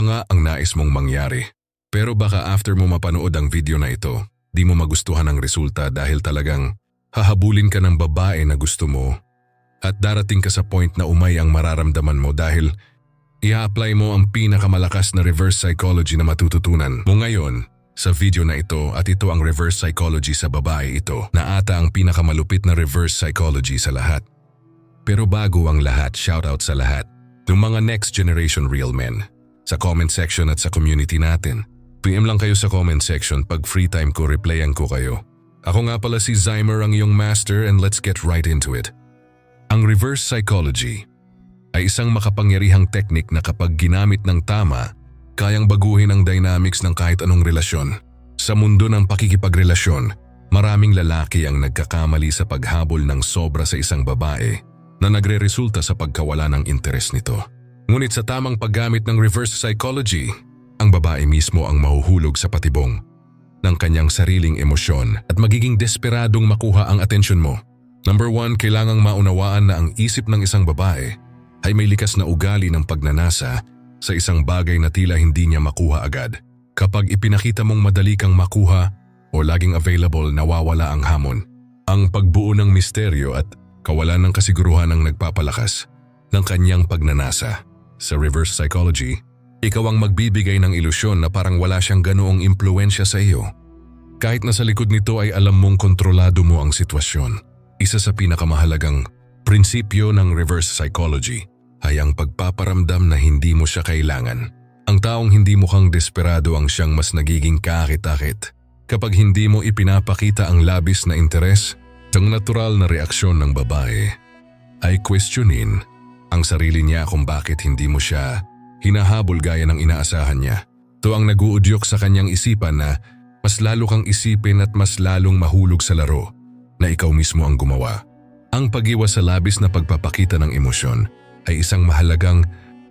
na nga ang nais mong mangyari. Pero baka after mo mapanood ang video na ito, di mo magustuhan ang resulta dahil talagang hahabulin ka ng babae na gusto mo at darating ka sa point na umay ang mararamdaman mo dahil i-apply mo ang pinakamalakas na reverse psychology na matututunan mo ngayon sa video na ito at ito ang reverse psychology sa babae ito na ata ang pinakamalupit na reverse psychology sa lahat. Pero bago ang lahat, shoutout sa lahat ng mga next generation real men sa comment section at sa community natin. PM lang kayo sa comment section pag free time ko replyan ko kayo. Ako nga pala si Zymer ang iyong master and let's get right into it. Ang reverse psychology ay isang makapangyarihang teknik na kapag ginamit ng tama, kayang baguhin ang dynamics ng kahit anong relasyon. Sa mundo ng pakikipagrelasyon, maraming lalaki ang nagkakamali sa paghabol ng sobra sa isang babae na nagre-resulta sa pagkawala ng interes nito. Ngunit sa tamang paggamit ng reverse psychology, ang babae mismo ang mahuhulog sa patibong ng kanyang sariling emosyon at magiging desperadong makuha ang atensyon mo. Number one, kailangang maunawaan na ang isip ng isang babae ay may likas na ugali ng pagnanasa sa isang bagay na tila hindi niya makuha agad. Kapag ipinakita mong madali kang makuha o laging available, nawawala ang hamon. Ang pagbuo ng misteryo at kawalan ng kasiguruhan ang nagpapalakas ng kanyang pagnanasa. Sa reverse psychology, ikaw ang magbibigay ng ilusyon na parang wala siyang ganoong impluensya sa iyo. Kahit na sa likod nito ay alam mong kontrolado mo ang sitwasyon. Isa sa pinakamahalagang prinsipyo ng reverse psychology ay ang pagpaparamdam na hindi mo siya kailangan. Ang taong hindi mukhang desperado ang siyang mas nagiging kakit-akit. Kapag hindi mo ipinapakita ang labis na interes, ang natural na reaksyon ng babae ay questionin ang sarili niya kung bakit hindi mo siya hinahabol gaya ng inaasahan niya. Ito ang naguudyok sa kanyang isipan na mas lalo kang isipin at mas lalong mahulog sa laro na ikaw mismo ang gumawa. Ang pag-iwas sa labis na pagpapakita ng emosyon ay isang mahalagang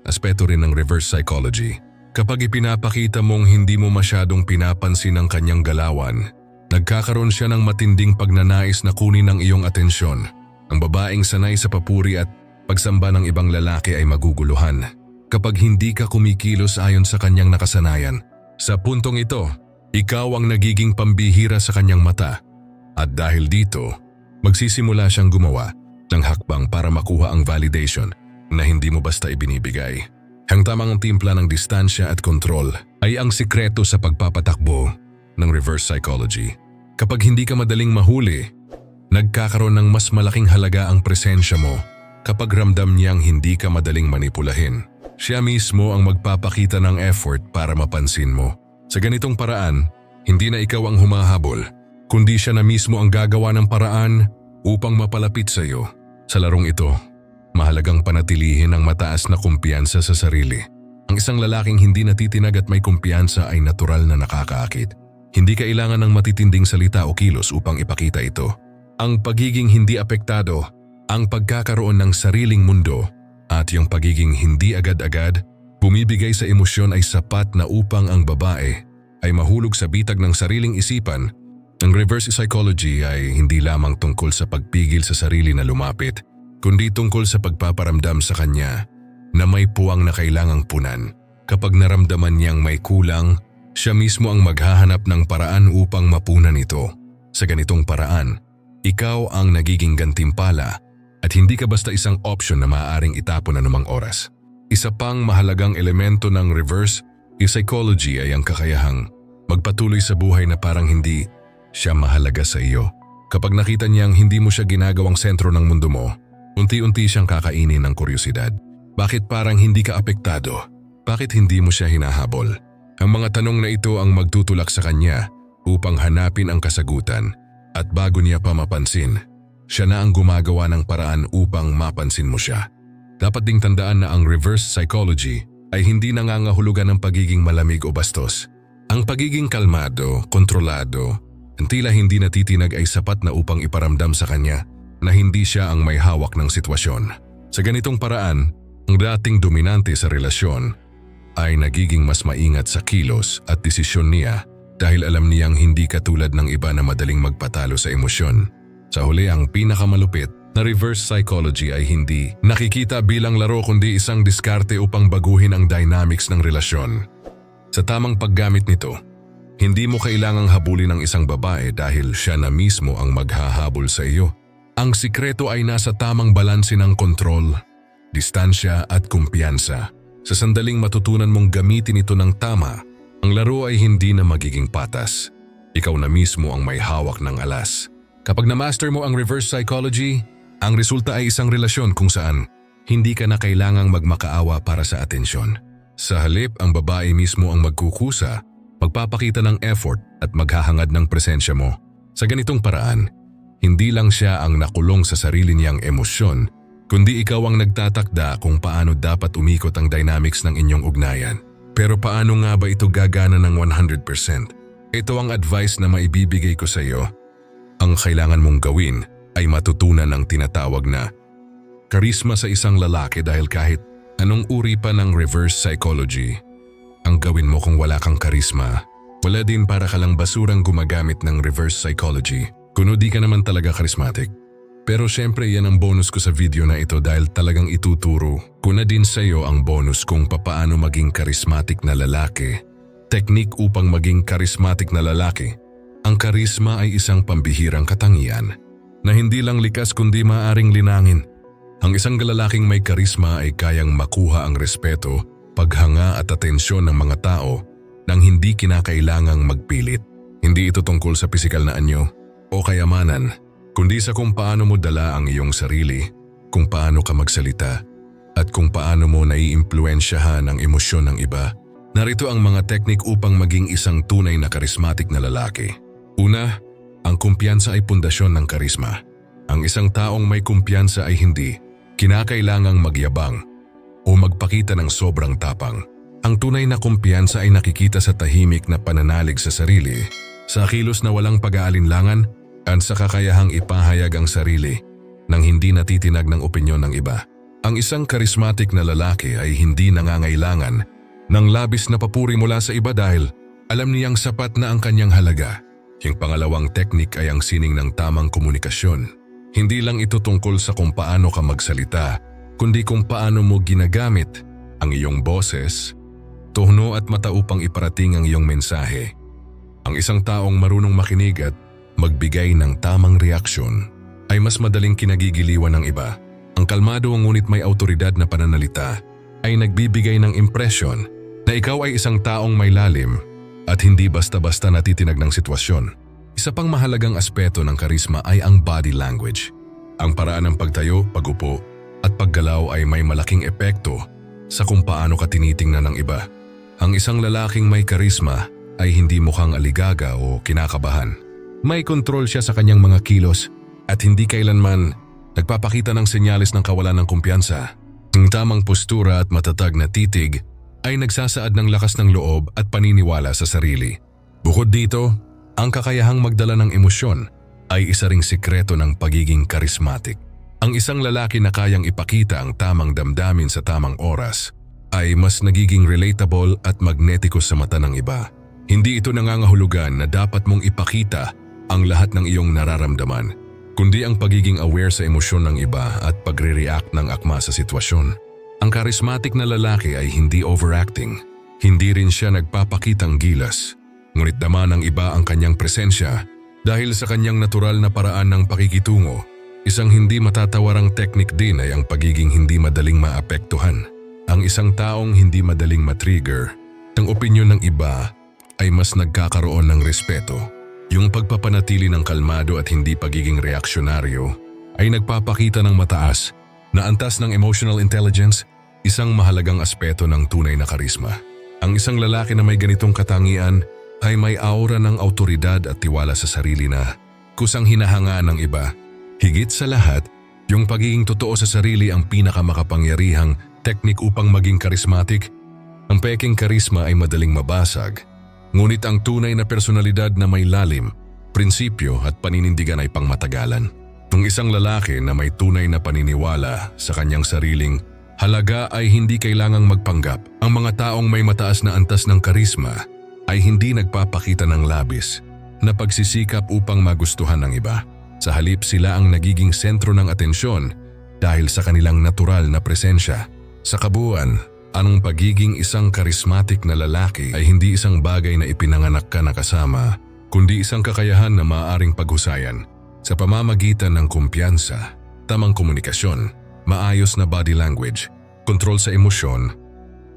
aspeto rin ng reverse psychology. Kapag ipinapakita mong hindi mo masyadong pinapansin ang kanyang galawan, nagkakaroon siya ng matinding pagnanais na kunin ang iyong atensyon. Ang babaeng sanay sa papuri at pagsamba ng ibang lalaki ay maguguluhan kapag hindi ka kumikilos ayon sa kanyang nakasanayan. Sa puntong ito, ikaw ang nagiging pambihira sa kanyang mata. At dahil dito, magsisimula siyang gumawa ng hakbang para makuha ang validation na hindi mo basta ibinibigay. Ang tamang timpla ng distansya at kontrol ay ang sikreto sa pagpapatakbo ng reverse psychology. Kapag hindi ka madaling mahuli, nagkakaroon ng mas malaking halaga ang presensya mo kapag ramdam niyang hindi ka madaling manipulahin. Siya mismo ang magpapakita ng effort para mapansin mo. Sa ganitong paraan, hindi na ikaw ang humahabol, kundi siya na mismo ang gagawa ng paraan upang mapalapit sa iyo. Sa larong ito, mahalagang panatilihin ang mataas na kumpiyansa sa sarili. Ang isang lalaking hindi natitinag at may kumpiyansa ay natural na nakakaakit. Hindi kailangan ng matitinding salita o kilos upang ipakita ito. Ang pagiging hindi apektado, ang pagkakaroon ng sariling mundo at yung pagiging hindi agad-agad, bumibigay sa emosyon ay sapat na upang ang babae ay mahulog sa bitag ng sariling isipan. Ang reverse psychology ay hindi lamang tungkol sa pagpigil sa sarili na lumapit, kundi tungkol sa pagpaparamdam sa kanya na may puwang na kailangang punan. Kapag naramdaman niyang may kulang, siya mismo ang maghahanap ng paraan upang mapunan ito. Sa ganitong paraan, ikaw ang nagiging gantimpala at hindi ka basta isang option na maaaring itapon anumang oras. Isa pang mahalagang elemento ng reverse psychology ay ang kakayahang magpatuloy sa buhay na parang hindi siya mahalaga sa iyo. Kapag nakita niyang hindi mo siya ginagawang sentro ng mundo mo, unti-unti siyang kakainin ng kuryosidad. Bakit parang hindi ka apektado? Bakit hindi mo siya hinahabol? Ang mga tanong na ito ang magtutulak sa kanya upang hanapin ang kasagutan at bago niya pa mapansin, siya na ang gumagawa ng paraan upang mapansin mo siya. Dapat ding tandaan na ang reverse psychology ay hindi nangangahulugan ng pagiging malamig o bastos. Ang pagiging kalmado, kontrolado, tila hindi natitinag ay sapat na upang iparamdam sa kanya na hindi siya ang may hawak ng sitwasyon. Sa ganitong paraan, ang dating dominante sa relasyon ay nagiging mas maingat sa kilos at desisyon niya dahil alam niyang hindi katulad ng iba na madaling magpatalo sa emosyon. Sa huli ang pinakamalupit na reverse psychology ay hindi nakikita bilang laro kundi isang diskarte upang baguhin ang dynamics ng relasyon. Sa tamang paggamit nito, hindi mo kailangang habulin ang isang babae dahil siya na mismo ang maghahabol sa iyo. Ang sikreto ay nasa tamang balanse ng kontrol, distansya at kumpiyansa. Sa sandaling matutunan mong gamitin ito ng tama, ang laro ay hindi na magiging patas. Ikaw na mismo ang may hawak ng alas. Kapag na-master mo ang reverse psychology, ang resulta ay isang relasyon kung saan hindi ka na kailangang magmakaawa para sa atensyon. Sa halip, ang babae mismo ang magkukusa, magpapakita ng effort at maghahangad ng presensya mo. Sa ganitong paraan, hindi lang siya ang nakulong sa sarili niyang emosyon, kundi ikaw ang nagtatakda kung paano dapat umikot ang dynamics ng inyong ugnayan. Pero paano nga ba ito gagana ng 100%? Ito ang advice na maibibigay ko sa iyo. Ang kailangan mong gawin ay matutunan ang tinatawag na karisma sa isang lalaki dahil kahit anong uri pa ng reverse psychology, ang gawin mo kung wala kang karisma, wala din para ka lang basurang gumagamit ng reverse psychology, kuno di ka naman talaga charismatic. Pero syempre yan ang bonus ko sa video na ito dahil talagang ituturo ko na din sa iyo ang bonus kung papaano maging charismatic na lalaki. Teknik upang maging charismatic na lalaki. Ang karisma ay isang pambihirang katangian na hindi lang likas kundi maaring linangin. Ang isang lalaking may karisma ay kayang makuha ang respeto, paghanga at atensyon ng mga tao nang hindi kinakailangang magpilit. Hindi ito tungkol sa pisikal na anyo o kayamanan, kundi sa kung paano mo dala ang iyong sarili, kung paano ka magsalita, at kung paano mo naiimpluensyahan ang emosyon ng iba. Narito ang mga teknik upang maging isang tunay na karismatik na lalaki. Una, ang kumpiyansa ay pundasyon ng karisma. Ang isang taong may kumpiyansa ay hindi kinakailangang magyabang o magpakita ng sobrang tapang. Ang tunay na kumpiyansa ay nakikita sa tahimik na pananalig sa sarili, sa kilos na walang pag-aalinlangan at sa kakayahang ipahayag ang sarili nang hindi natitinag ng opinyon ng iba. Ang isang karismatik na lalaki ay hindi nangangailangan ng labis na papuri mula sa iba dahil alam niyang sapat na ang kanyang halaga. Yung pangalawang teknik ay ang sining ng tamang komunikasyon. Hindi lang ito tungkol sa kung paano ka magsalita, kundi kung paano mo ginagamit ang iyong boses, tono at mata upang iparating ang iyong mensahe. Ang isang taong marunong makinig at magbigay ng tamang reaksyon ay mas madaling kinagigiliwan ng iba. Ang kalmado ngunit may autoridad na pananalita ay nagbibigay ng impresyon na ikaw ay isang taong may lalim at hindi basta-basta natitinag ng sitwasyon. Isa pang mahalagang aspeto ng karisma ay ang body language. Ang paraan ng pagtayo, pagupo, at paggalaw ay may malaking epekto sa kung paano ka tinitingnan ng iba. Ang isang lalaking may karisma ay hindi mukhang aligaga o kinakabahan. May kontrol siya sa kanyang mga kilos at hindi kailanman nagpapakita ng senyales ng kawalan ng kumpiyansa. Ang tamang postura at matatag na titig ay nagsasaad ng lakas ng loob at paniniwala sa sarili. Bukod dito, ang kakayahang magdala ng emosyon ay isa ring sikreto ng pagiging karismatic. Ang isang lalaki na kayang ipakita ang tamang damdamin sa tamang oras ay mas nagiging relatable at magnetico sa mata ng iba. Hindi ito nangangahulugan na dapat mong ipakita ang lahat ng iyong nararamdaman, kundi ang pagiging aware sa emosyon ng iba at pagre-react ng akma sa sitwasyon. Ang karismatic na lalaki ay hindi overacting. Hindi rin siya nagpapakitang gilas. Ngunit dama ng iba ang kanyang presensya dahil sa kanyang natural na paraan ng pakikitungo. Isang hindi matatawarang teknik din ay ang pagiging hindi madaling maapektuhan. Ang isang taong hindi madaling matrigger ng opinyon ng iba ay mas nagkakaroon ng respeto. Yung pagpapanatili ng kalmado at hindi pagiging reaksyonaryo ay nagpapakita ng mataas na antas ng emotional intelligence, isang mahalagang aspeto ng tunay na karisma. Ang isang lalaki na may ganitong katangian ay may aura ng autoridad at tiwala sa sarili na kusang hinahanga ng iba. Higit sa lahat, yung pagiging totoo sa sarili ang pinakamakapangyarihang teknik upang maging karismatic. Ang peking karisma ay madaling mabasag, ngunit ang tunay na personalidad na may lalim, prinsipyo at paninindigan ay pangmatagalan. Ang isang lalaki na may tunay na paniniwala sa kanyang sariling halaga ay hindi kailangang magpanggap. Ang mga taong may mataas na antas ng karisma ay hindi nagpapakita ng labis na pagsisikap upang magustuhan ng iba. Sa halip sila ang nagiging sentro ng atensyon dahil sa kanilang natural na presensya. Sa kabuuan, anong pagiging isang karismatic na lalaki ay hindi isang bagay na ipinanganak ka na kasama, kundi isang kakayahan na maaaring paghusayan sa pamamagitan ng kumpiyansa, tamang komunikasyon, maayos na body language, kontrol sa emosyon,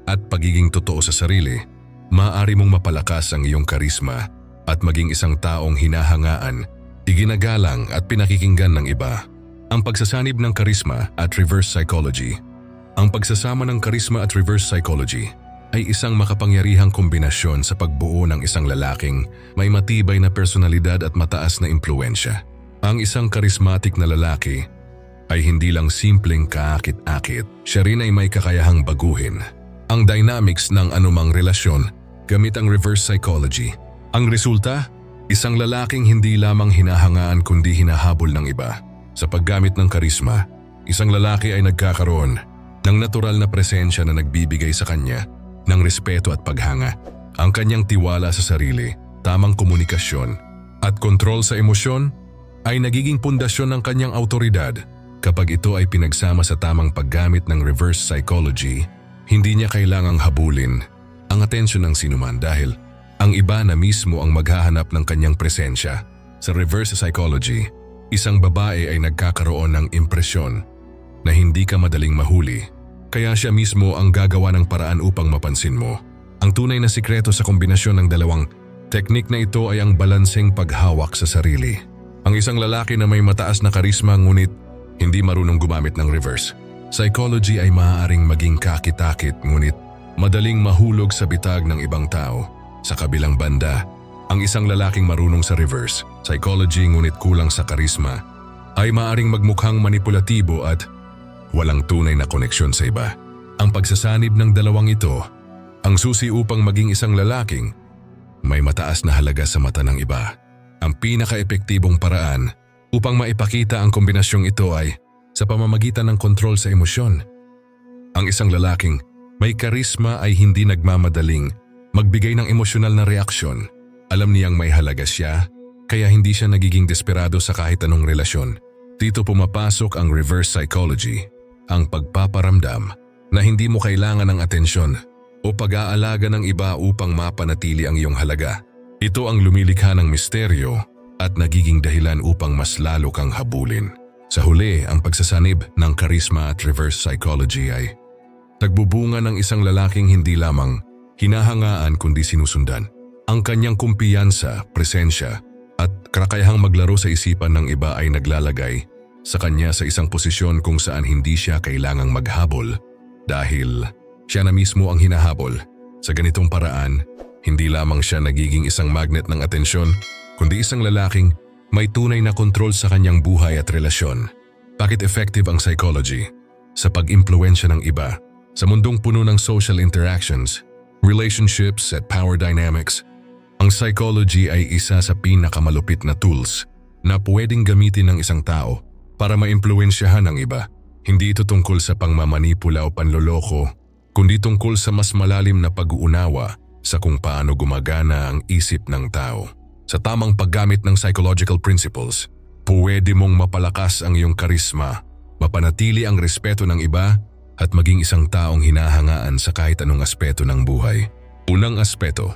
at pagiging totoo sa sarili, maaari mong mapalakas ang iyong karisma at maging isang taong hinahangaan, iginagalang at pinakikinggan ng iba. Ang pagsasanib ng karisma at reverse psychology. Ang pagsasama ng karisma at reverse psychology ay isang makapangyarihang kombinasyon sa pagbuo ng isang lalaking may matibay na personalidad at mataas na impluensya. Ang isang charismatic na lalaki ay hindi lang simpleng kaakit-akit, siya rin ay may kakayahang baguhin ang dynamics ng anumang relasyon gamit ang reverse psychology. Ang resulta, isang lalaking hindi lamang hinahangaan kundi hinahabol ng iba. Sa paggamit ng karisma, isang lalaki ay nagkakaroon ng natural na presensya na nagbibigay sa kanya ng respeto at paghanga. Ang kanyang tiwala sa sarili, tamang komunikasyon, at kontrol sa emosyon ay nagiging pundasyon ng kanyang autoridad. Kapag ito ay pinagsama sa tamang paggamit ng reverse psychology, hindi niya kailangang habulin ang atensyon ng sinuman dahil ang iba na mismo ang maghahanap ng kanyang presensya. Sa reverse psychology, isang babae ay nagkakaroon ng impresyon na hindi ka madaling mahuli, kaya siya mismo ang gagawa ng paraan upang mapansin mo. Ang tunay na sikreto sa kombinasyon ng dalawang teknik na ito ay ang balanseng paghawak sa sarili. Ang isang lalaki na may mataas na karisma ngunit hindi marunong gumamit ng reverse. Psychology ay maaaring maging kakit-akit ngunit madaling mahulog sa bitag ng ibang tao. Sa kabilang banda, ang isang lalaking marunong sa reverse, psychology ngunit kulang sa karisma, ay maaaring magmukhang manipulatibo at walang tunay na koneksyon sa iba. Ang pagsasanib ng dalawang ito, ang susi upang maging isang lalaking may mataas na halaga sa mata ng iba. Ang pinaka-epektibong paraan upang maipakita ang kombinasyong ito ay sa pamamagitan ng kontrol sa emosyon. Ang isang lalaking may karisma ay hindi nagmamadaling magbigay ng emosyonal na reaksyon. Alam niyang may halaga siya, kaya hindi siya nagiging desperado sa kahit anong relasyon. Dito pumapasok ang reverse psychology, ang pagpaparamdam na hindi mo kailangan ng atensyon o pag-aalaga ng iba upang mapanatili ang iyong halaga. Ito ang lumilikha ng misteryo at nagiging dahilan upang mas lalo kang habulin. Sa huli, ang pagsasanib ng karisma at reverse psychology ay nagbubunga ng isang lalaking hindi lamang hinahangaan kundi sinusundan. Ang kanyang kumpiyansa, presensya at kakayahang maglaro sa isipan ng iba ay naglalagay sa kanya sa isang posisyon kung saan hindi siya kailangang maghabol dahil siya na mismo ang hinahabol. Sa ganitong paraan, hindi lamang siya nagiging isang magnet ng atensyon kundi isang lalaking may tunay na kontrol sa kanyang buhay at relasyon. Bakit effective ang psychology? Sa pag-impluensya ng iba, sa mundong puno ng social interactions, relationships at power dynamics, ang psychology ay isa sa pinakamalupit na tools na pwedeng gamitin ng isang tao para maimpluensyahan ang iba. Hindi ito tungkol sa pangmamanipula o panloloko, kundi tungkol sa mas malalim na pag-uunawa sa kung paano gumagana ang isip ng tao. Sa tamang paggamit ng psychological principles, pwede mong mapalakas ang iyong karisma, mapanatili ang respeto ng iba, at maging isang taong hinahangaan sa kahit anong aspeto ng buhay. Unang aspeto,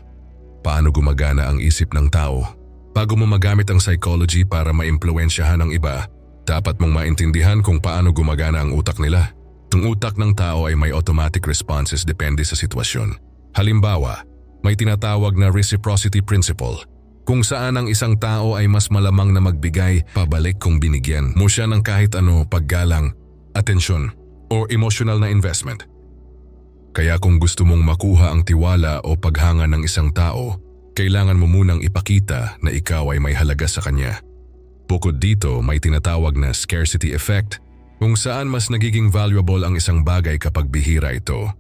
paano gumagana ang isip ng tao? Bago mo magamit ang psychology para maimpluensyahan ang iba, dapat mong maintindihan kung paano gumagana ang utak nila. Ang utak ng tao ay may automatic responses depende sa sitwasyon. Halimbawa, may tinatawag na reciprocity principle – kung saan ang isang tao ay mas malamang na magbigay pabalik kung binigyan mo siya ng kahit ano paggalang, atensyon, o emotional na investment. Kaya kung gusto mong makuha ang tiwala o paghanga ng isang tao, kailangan mo munang ipakita na ikaw ay may halaga sa kanya. Bukod dito, may tinatawag na scarcity effect kung saan mas nagiging valuable ang isang bagay kapag bihira ito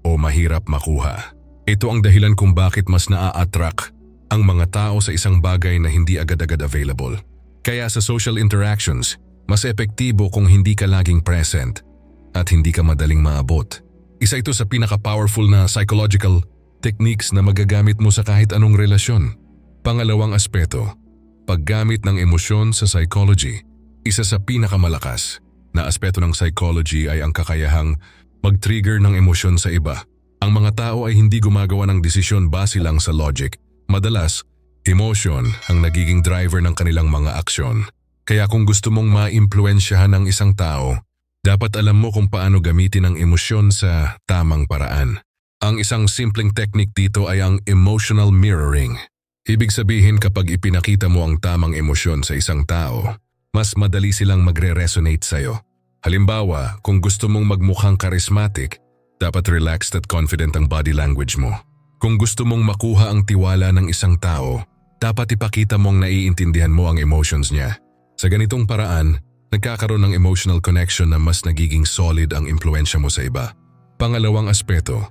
o mahirap makuha. Ito ang dahilan kung bakit mas naa-attract ang mga tao sa isang bagay na hindi agad-agad available. Kaya sa social interactions, mas epektibo kung hindi ka laging present at hindi ka madaling maabot. Isa ito sa pinaka-powerful na psychological techniques na magagamit mo sa kahit anong relasyon. Pangalawang aspeto, paggamit ng emosyon sa psychology, isa sa pinakamalakas na aspeto ng psychology ay ang kakayahang mag-trigger ng emosyon sa iba. Ang mga tao ay hindi gumagawa ng desisyon base lang sa logic. Madalas, emotion ang nagiging driver ng kanilang mga aksyon. Kaya kung gusto mong maimpluensyahan ng isang tao, dapat alam mo kung paano gamitin ang emosyon sa tamang paraan. Ang isang simpleng technique dito ay ang emotional mirroring. Ibig sabihin kapag ipinakita mo ang tamang emosyon sa isang tao, mas madali silang magre-resonate sa'yo. Halimbawa, kung gusto mong magmukhang charismatic, dapat relaxed at confident ang body language mo. Kung gusto mong makuha ang tiwala ng isang tao, dapat ipakita mong naiintindihan mo ang emotions niya. Sa ganitong paraan, nagkakaroon ng emotional connection na mas nagiging solid ang impluensya mo sa iba. Pangalawang aspeto,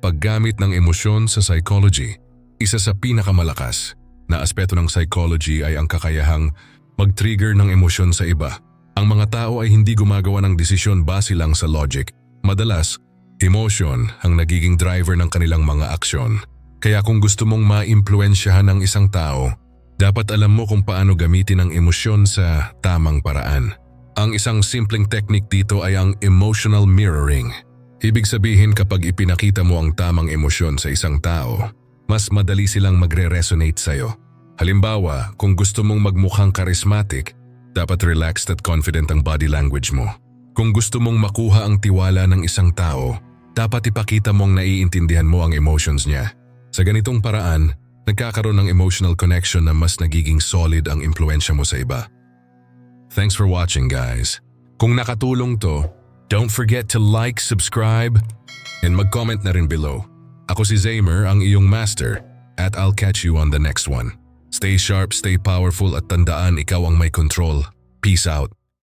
paggamit ng emosyon sa psychology. Isa sa pinakamalakas na aspeto ng psychology ay ang kakayahang mag-trigger ng emosyon sa iba. Ang mga tao ay hindi gumagawa ng desisyon base lang sa logic. Madalas, emotion ang nagiging driver ng kanilang mga aksyon. Kaya kung gusto mong maimpluensyahan ng isang tao, dapat alam mo kung paano gamitin ang emosyon sa tamang paraan. Ang isang simpleng technique dito ay ang emotional mirroring. Ibig sabihin kapag ipinakita mo ang tamang emosyon sa isang tao, mas madali silang magre-resonate sa'yo. Halimbawa, kung gusto mong magmukhang charismatic, dapat relaxed at confident ang body language mo. Kung gusto mong makuha ang tiwala ng isang tao, dapat ipakita mong naiintindihan mo ang emotions niya. Sa ganitong paraan, nagkakaroon ng emotional connection na mas nagiging solid ang impluensya mo sa iba. Thanks for watching guys. Kung nakatulong to, don't forget to like, subscribe, and mag-comment na rin below. Ako si Zamer, ang iyong master, at I'll catch you on the next one. Stay sharp, stay powerful at tandaan ikaw ang may control. Peace out.